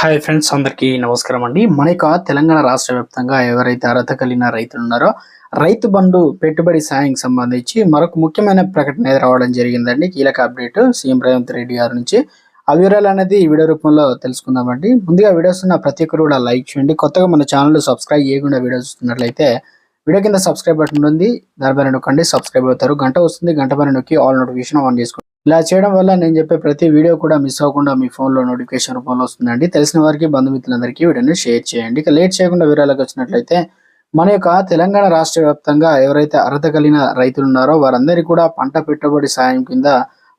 Hi friends అందరికీ నమస్కారం అండి. మన యొక్క తెలంగాణ రాష్ట్ర వ్యాప్తంగా ఎవరైతే అర్హత కలిగిన రైతులు ఉన్నారో రైతు బంధు పెట్టుబడి సాయం సంబంధించి మరొక ముఖ్యమైన ప్రకటన రావడం జరిగిందండి. కీలక అప్డేట్ సీఎం రేవంత్ రెడ్డి గారి నుంచి. ఆ వివరాలు అనేది వీడియో రూపంలో తెలుసుకుందామండి. ముందుగా వీడియోస్ ఉన్న ప్రతి ఒక్కరు కూడా లైక్ చేయండి. కొత్తగా మన ఛానల్ సబ్స్క్రైబ్ చేయకుండా వీడియో చూస్తున్నట్లయితే వీడియో కింద సబ్స్క్రైబ్ బటన్ ఉంది. దానిపైన నొక్కండి. సబ్స్క్రైబ్ అవుతారు. గంట వస్తుంది. గంట పైన నొక్కి ఆల్ నోటిఫికేషన్ ఆన్ చేసుకోండి. ఇలా చేయడం వల్ల నేను చెప్పే ప్రతి వీడియో కూడా మిస్ అవ్వకుండా మీ ఫోన్లో నోటిఫికేషన్ రూపంలో వస్తుందండి. తెలిసిన వారికి బంధుమిత్రులందరికీ వీడియోని షేర్ చేయండి. ఇక లేట్ చేయకుండా వివరాలకు వచ్చినట్లయితే మన యొక్క తెలంగాణ రాష్ట్ర వ్యాప్తంగా ఎవరైతే అర్హత కలిగిన రైతులు ఉన్నారో వారందరికీ కూడా పంట పెట్టుబడి సాయం కింద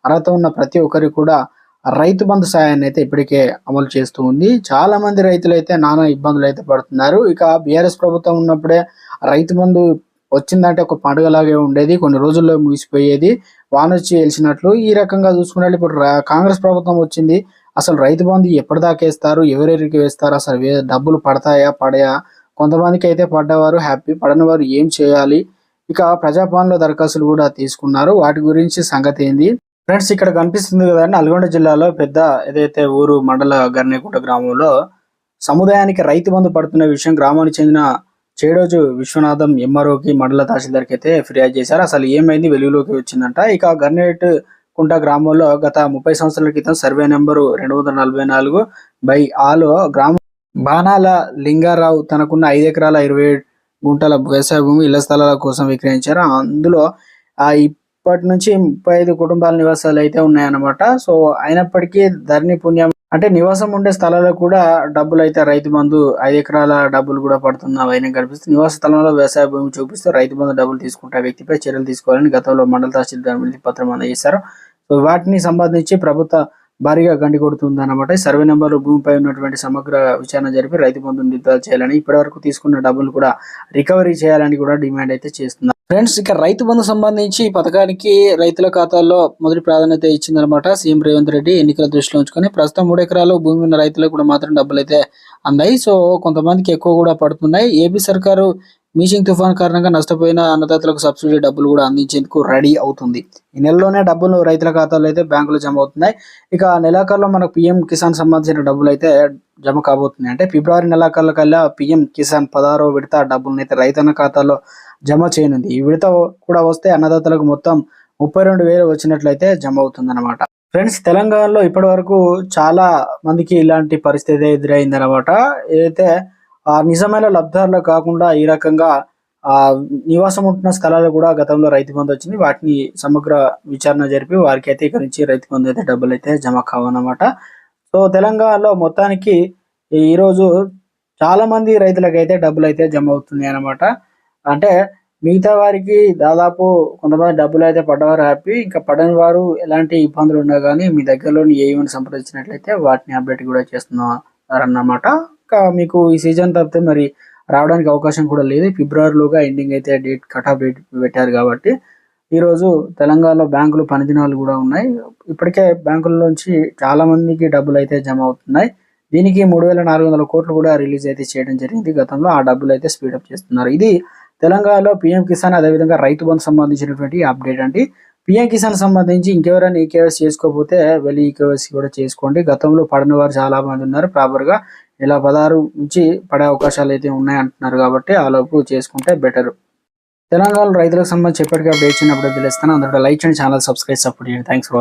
అర్హత ఉన్న ప్రతి ఒక్కరికి కూడా రైతు బంధు సాయాన్ని అయితే ఇప్పటికే అమలు చేస్తూ ఉంది. చాలా మంది రైతులు అయితే నానా ఇబ్బందులు అయితే పడుతున్నారు. ఇక బీఆర్ఎస్ ప్రభుత్వం ఉన్నప్పుడే రైతు బంధు వచ్చిందంటే ఒక పండుగలాగే ఉండేది కొన్ని రోజుల్లో ముగిసిపోయేది. వానొచ్చి వెలిసినట్లు ఈ రకంగా చూసుకున్నట్లు ఇప్పుడు రా- కాంగ్రెస్ ప్రభుత్వం వచ్చింది. అసలు రైతు బంధు ఎప్పటిదాకా వేస్తారు ఎవరెవరికి వేస్తారు అసలు డబ్బులు పడతాయా పడయా? కొంతమందికి అయితే పడ్డవారు హ్యాపీ పడని వారు ఏం చేయాలి? ఇక ప్రజాపాలనలో దరఖాస్తులు కూడా తీసుకున్నారు. వాటి గురించి సంగతి ఏంది? ఫ్రెండ్స్ ఇక్కడ కనిపిస్తుంది కదా నల్గొండ జిల్లాలో పెద్ద ఏదైతే ఊరు మండల గర్నేకుంట గ్రామంలో సముదాయానికి రైతు బంధు పడుతున్న విషయం గ్రామానికి చెందిన చేడోజు విశ్వనాథం ఎంఆర్ఓకి మండల తహసీల్దార్కి అయితే ఫిర్యాదు చేశారు. అసలు ఏమైంది? వెలుగులోకి వచ్చిందంట. ఇక గర్నేట్ కుంట గ్రామంలో గత ముప్పై సంవత్సరాల క్రితం సర్వే నెంబరు రెండు వందల నలభై నాలుగు బై ఆలో గ్రామ బాణాల లింగారావు తనకున్న ఐదు ఎకరాల ఇరవై గుంటల వ్యవసాయ భూమి ఇళ్ళ స్థలాల కోసం విక్రయించారు. అందులో ఆ ఇప్పటి నుంచి ముప్పై ఐదు కుటుంబాల నివాసాలు అయితే ఉన్నాయన్నమాట. సో అయినప్పటికీ ధరణి పుణ్యం అంటే నివాసం ఉండే స్థలాల్లో కూడా డబ్బులు అయితే రైతు బంధు ఐదు ఎకరాల డబ్బులు కూడా పడుతున్న వైనం కనిపిస్తుంది. నివాస స్థలంలో వ్యవసాయ భూమి చూపిస్తూ రైతు బంధు డబ్బులు తీసుకుంటే వ్యక్తిపై చర్యలు తీసుకోవాలని గతంలో మండల తహసీల్దార్ పత్రం అందజేశారు. సో వాటిని సంబంధించి ప్రభుత్వ భారీగా గండి కొడుతుంది అన్నమాట సర్వే నెంబర్ భూమిపై ఉన్నటువంటి సమగ్ర విచారణ జరిపి రైతు బంధుని విడుదల చేయాలని ఇప్పటివరకు తీసుకున్న డబ్బులు కూడా రికవరీ చేయాలని కూడా డిమాండ్ అయితే చేస్తున్నారు. ఫ్రెండ్స్ ఇక రైతు బంధు సంబంధించి ఈ పథకానికి రైతుల ఖాతాల్లో మొదటి ప్రాధాన్యత ఇచ్చిందనమాట సీఎం రేవంత్ రెడ్డి ఎన్నికల దృష్టిలో ఉంచుకొని. ప్రస్తుతం మూడు ఎకరాలు భూమి ఉన్న రైతులకు కూడా మాత్రం డబ్బులు అయితే అందాయి. సో కొంతమందికి ఎక్కువ కూడా పడుతున్నాయి. ఏపీ సర్కారు మీషింగ్ తుఫాన్ కారణంగా నష్టపోయిన అన్నదాతలకు సబ్సిడీ డబ్బులు కూడా అందించేందుకు రెడీ అవుతుంది. ఈ నెలలోనే డబ్బులు రైతుల ఖాతాలో అయితే బ్యాంకులో జమ అవుతున్నాయి. ఇక నెలాఖరులో మనకు పిఎం కిసాన్ సంబంధించిన డబ్బులు అయితే జమ కాబోతున్నాయి. అంటే ఫిబ్రవరి నెలాఖరుల కల్లా పిఎం కిసాన్ పదహారో విడత డబ్బులను అయితే రైతన్న ఖాతాలో జమ చేయనుంది. ఈ విడత కూడా వస్తే అన్నదాతలకు మొత్తం ముప్పై రెండు వేలు వచ్చినట్లయితే జమ అవుతుంది ఫ్రెండ్స్ తెలంగాణలో ఇప్పటి వరకు చాలా మందికి ఇలాంటి పరిస్థితి ఎదురైంది అనమాట ఏదైతే నిజమైన లబ్ధారులు కాకుండా ఈ రకంగా ఆ నివాసం ఉంటున్న స్థలాలు కూడా గతంలో రైతు బంధు వచ్చింది. వాటిని సమగ్ర విచారణ జరిపి వారికి అయితే ఇక నుంచి రైతు బంధు అయితే డబ్బులు అయితే జమ కావన్నమాట. సో తెలంగాణలో మొత్తానికి ఈరోజు చాలా మంది రైతులకైతే డబ్బులు అయితే జమ అవుతుంది అనమాట అంటే మిగతా వారికి దాదాపు కొంతమంది డబ్బులు అయితే పడ్డవారు హ్యాపీ ఇంకా పడని వారు ఎలాంటి ఇబ్బందులు ఉన్నా కానీ మీ దగ్గరలోని ఏఈని సంప్రదించినట్లయితే వాటిని అప్డేట్ కూడా చేస్తున్నారన్నమాట. మీకు ఈ సీజన్ తప్పితే మరి రావడానికి అవకాశం కూడా లేదు. ఫిబ్రవరిలోగా ఎండింగ్ అయితే డేట్ కటాఫ్ డేట్ పెట్టారు కాబట్టి ఈరోజు తెలంగాణలో బ్యాంకులు పనిదినాలు కూడా ఉన్నాయి. ఇప్పటికే బ్యాంకుల్లోంచి చాలా మందికి డబ్బులు అయితే జమ అవుతున్నాయి. దీనికి మూడు వేల నాలుగు వందల కోట్లు కూడా రిలీజ్ అయితే చేయడం జరిగింది. గతంలో ఆ డబ్బులు అయితే స్పీడప్ చేస్తున్నారు. ఇది తెలంగాణలో పీఎం కిసాన్ అదేవిధంగా రైతు బంధు సంబంధించినటువంటి అప్డేట్ అండి. పిఎం కిసాన్ సంబంధించి ఇంకెవరైనా ఈ చేసుకోకపోతే వెళ్ళి ఈ కూడా చేసుకోండి. గతంలో పడిన వారు చాలా మంది ఉన్నారు. ప్రాపర్గా ఇలా పదహారు నుంచి పడే అవకాశాలు అయితే ఉన్నాయి అంటున్నారు కాబట్టి ఆ లోపు చేసుకుంటే బెటర్ తెలంగాణ రైతులకు సంబంధించి ఎప్పటికీ అప్డేట్ ఇచ్చినప్పుడు తెలుస్తాను అందులో లైక్ చేయండి ఛానల్ సబ్స్క్రైబ్ సపోర్ట్ చేయండి. Thanks for